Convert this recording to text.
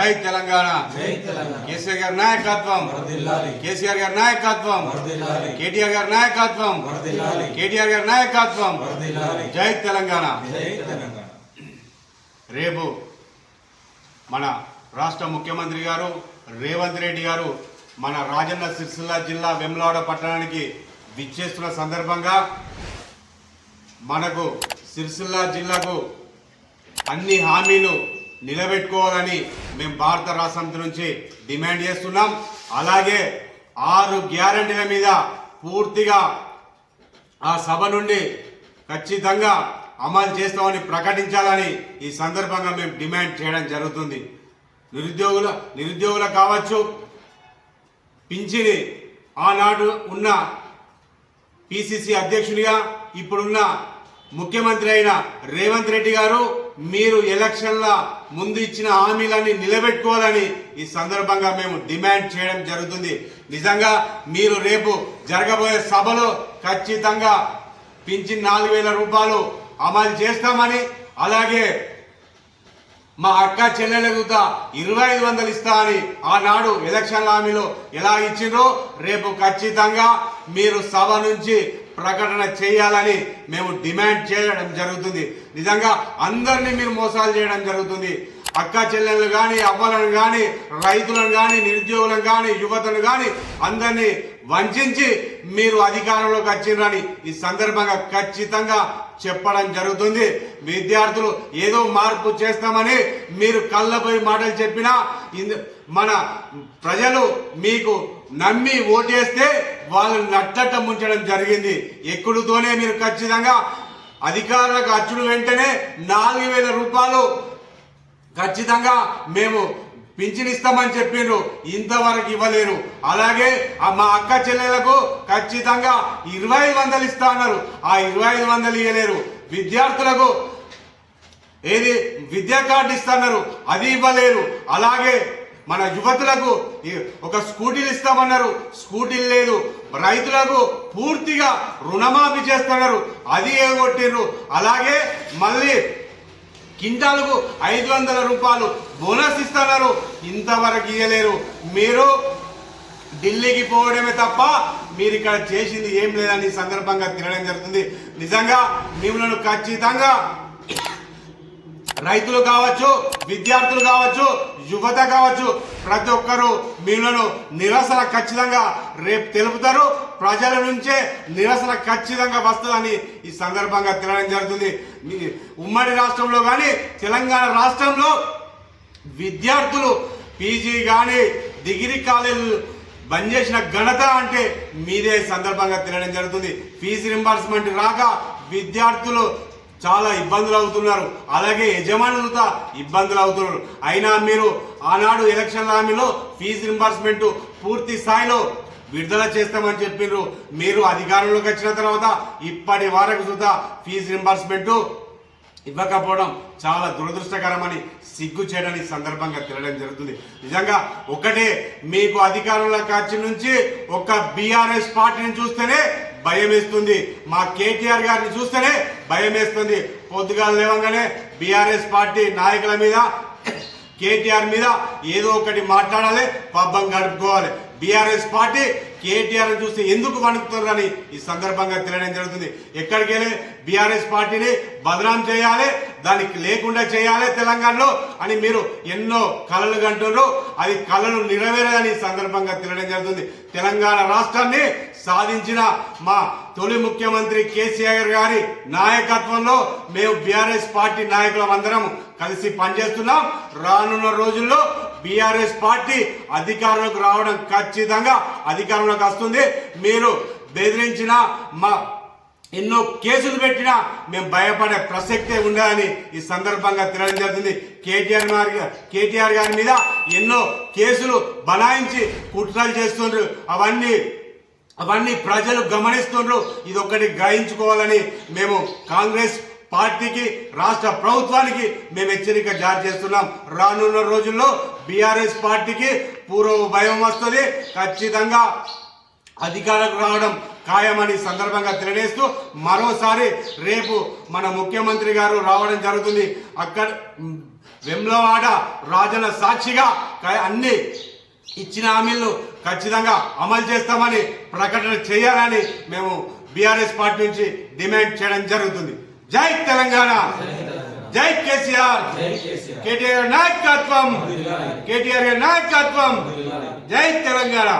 జై తెలంగాణ. కేసీఆర్ గారి నాయకత్వం. కేసీఆర్ గారి నాయకత్వం. కేటీఆర్ గారి నాయకత్వం. కేటీఆర్ గారి నాయకత్వం. జై తెలంగాణ. రేపు మన రాష్ట్ర ముఖ్యమంత్రి గారు రేవంత్ రెడ్డి గారు మన రాజన్న సిరిసిల్ల జిల్లా వెమ్లవాడ పట్టణానికి విచ్చేస్తున్న సందర్భంగా మనకు సిరిసిల్ల జిల్లాకు అన్ని హామీలు నిలబెట్టుకోవాలని మేము భారత రాష్ట్రం నుంచి డిమాండ్ చేస్తున్నాం. అలాగే ఆరు గ్యారంటీల మీద పూర్తిగా ఆ సభ నుండి ఖచ్చితంగా అమలు చేస్తామని ప్రకటించాలని ఈ సందర్భంగా మేము డిమాండ్ చేయడం జరుగుతుంది. నిరుద్యోగుల నిరుద్యోగులు కావచ్చు పింఛిని ఆనాడు ఉన్న పిసిసి అధ్యక్షుడిగా ఇప్పుడున్న ముఖ్యమంత్రి అయిన రేవంత్ రెడ్డి గారు మీరు ఎలక్షన్ల ముందు ఇచ్చిన హామీలన్నీ నిలబెట్టుకోవాలని ఈ సందర్భంగా మేము డిమాండ్ చేయడం జరుగుతుంది. నిజంగా మీరు రేపు జరగబోయే సభలో ఖచ్చితంగా పింఛన్ నాలుగు వేల రూపాయలు అమలు చేస్తామని అలాగే మా అక్క చెల్లెలకు ఇరవై ఐదు వందలు ఇస్తా అని ఆనాడు ఎలక్షన్ హామీలో ఎలా ఇచ్చిండ్రో రేపు ఖచ్చితంగా మీరు సభ నుంచి ప్రకటన చేయాలని మేము డిమాండ్ చేయడం జరుగుతుంది. నిజంగా అందరినీ మీరు మోసాలు చేయడం జరుగుతుంది. అక్క చెల్లెళ్ళు కానీ అవ్వలను కానీ రైతులను కానీ నిరుద్యోగులను కానీ యువతను కానీ అందరినీ వంచి మీరు అధికారంలోకి వచ్చిండ్రని ఈ సందర్భంగా ఖచ్చితంగా చెప్పడం జరుగుతుంది. విద్యార్థులు ఏదో మార్పు చేస్తామని మీరు కళ్ళపోయి మాటలు చెప్పినా ఇందు మన ప్రజలు మీకు నమ్మి ఓటేస్తే వాళ్ళని నట్టట ముంచడం జరిగింది. ఎక్కుడుతోనే మీరు ఖచ్చితంగా అధికారులకు అచ్చుడు వెంటనే నాలుగు వేల రూపాయలు ఖచ్చితంగా మేము పింఛనిస్తామని చెప్పిండ్రు. ఇంతవరకు ఇవ్వలేరు. అలాగే మా అక్క చెల్లెలకు ఖచ్చితంగా ఇరవై ఐదు వందలు ఇస్తా అన్నారు. ఆ ఇరవై ఐదు వందలు ఇవ్వలేరు విద్యార్థులకు ఏది విద్యా కార్డు ఇస్తున్నారు అది ఇవ్వలేరు. అలాగే మన యువతులకు ఒక స్కూటీలు ఇస్తామన్నారు. స్కూటీలు లేదు. రైతులకు పూర్తిగా రుణమాఫీ చేస్తున్నారు. అది ఏగొట్టిర్రు. అలాగే మళ్ళీ కింటాలకు ఐదు వందల రూపాయలు బోనస్ ఇస్తున్నారు. ఇంతవరకు ఇవ్వలేరు మీరు ఢిల్లీకి పోవడమే తప్ప మీరు ఇక్కడ చేసింది ఏం లేదని సందర్భంగా తినడం జరుగుతుంది. నిజంగా మిమ్మల్ని ఖచ్చితంగా రైతులు కావచ్చు విద్యార్థులు కావచ్చు యువత కావచ్చు ప్రతి ఒక్కరూ మీలను నిరసన ఖచ్చితంగా రేపు తెలుపుతారు. ప్రజల నుంచే నిరసన ఖచ్చితంగా వస్తుందని ఈ సందర్భంగా తినడం జరుగుతుంది. మీ- ఉమ్మడి రాష్ట్రంలో కానీ తెలంగాణ రాష్ట్రంలో విద్యార్థులు పీజీ కానీ డిగ్రీ కాలేజీలు బంద్ చేసిన ఘనత అంటే మీదే సందర్భంగా తినడం జరుగుతుంది. ఫీజు రింబర్స్మెంట్ రాక విద్యార్థులు చాలా ఇబ్బందులు అవుతున్నారు. అలాగే యజమానులతో ఇబ్బందులు అవుతున్నారు. అయినా మీరు ఆనాడు ఎలక్షన్ హామీలో ఫీజు రింబర్స్మెంట్ పూర్తి స్థాయిలో విడుదల చేస్తామని చెప్పిర్రు. మీరు అధికారంలోకి వచ్చిన తర్వాత ఇప్పటి వరకు చూద్దా ఫీజు రింబర్స్మెంట్ ఇవ్వకపోవడం చాలా దురదృష్టకరమని సిగ్గు చేయడానికి సందర్భంగా తినడం జరుగుతుంది. నిజంగా ఒకటే మీకు అధికారంలోకి వచ్చి నుంచి ఒక బీఆర్ఎస్ పార్టీని చూస్తేనే భయం వేస్తుంది. మా కేటీఆర్ గారిని చూస్తేనే భయం వేస్తుంది. పొద్దుగా లేవంగానే బీఆర్ఎస్ పార్టీ నాయకుల మీద కేటీఆర్ మీద ఏదో ఒకటి మాట్లాడాలి పబ్బం గడుపుకోవాలి బీఆర్ఎస్ పార్టీ కేటీఆర్ చూస్తే ఎందుకు వణుకుతుందని ఈ సందర్భంగా తెలియడం జరుగుతుంది. ఎక్కడికి వెళ్ళి బీఆర్ఎస్ పార్టీని బదనాం చేయాలి దానికి లేకుండా చేయాలి తెలంగాణలో అని మీరు ఎన్నో కళలు కంటున్నారు. అది కళలు నెరవేరదని ఈ సందర్భంగా తెలియడం జరుగుతుంది. తెలంగాణ రాష్ట్రాన్ని సాధించిన మా తొలి ముఖ్యమంత్రి కేసీఆర్ గారి నాయకత్వంలో మేము బీఆర్ఎస్ పార్టీ నాయకులం అందరం కలిసి పనిచేస్తున్నాం. రానున్న రోజుల్లో బీఆర్ఎస్ పార్టీ అధికారంలోకి రావడం ఖచ్చితంగా అధికారంలోకి వస్తుంది. మీరు బెదిరించిన మా ఎన్నో కేసులు పెట్టినా మేము భయపడే ప్రసక్తే ఉండదని ఈ సందర్భంగా తెలియడం జరుగుతుంది. కేటీఆర్ గారి కేటీఆర్ గారి మీద ఎన్నో కేసులు బనాయించి కుట్రలు చేస్తుండ్రు. అవన్నీ అవన్నీ ప్రజలు గమనిస్తుండ్రు. ఇది ఒకటి గ్రహించుకోవాలని మేము కాంగ్రెస్ పార్టీకి రాష్ట్ర ప్రభుత్వానికి మేము హెచ్చరిక జారీ చేస్తున్నాం. రానున్న రోజుల్లో బీఆర్ఎస్ పార్టీకి పూర్వ భయం వస్తుంది. ఖచ్చితంగా అధికారకు రావడం ఖాయమని సందర్భంగా తెలియజేస్తూ మరోసారి రేపు మన ముఖ్యమంత్రి గారు రావడం జరుగుతుంది. అక్కడ వెమ్లవాడ రాజన సాక్షిగా అన్ని ఇచ్చిన హామీలను ఖచ్చితంగా అమలు చేస్తామని ప్రకటన చేయాలని మేము బీఆర్ఎస్ పార్టీ నుంచి డిమాండ్ చేయడం జరుగుతుంది. जय तेलंगाना। जय KC R K KCR. KTR R KTR नायकत्व जय तेलंगाना।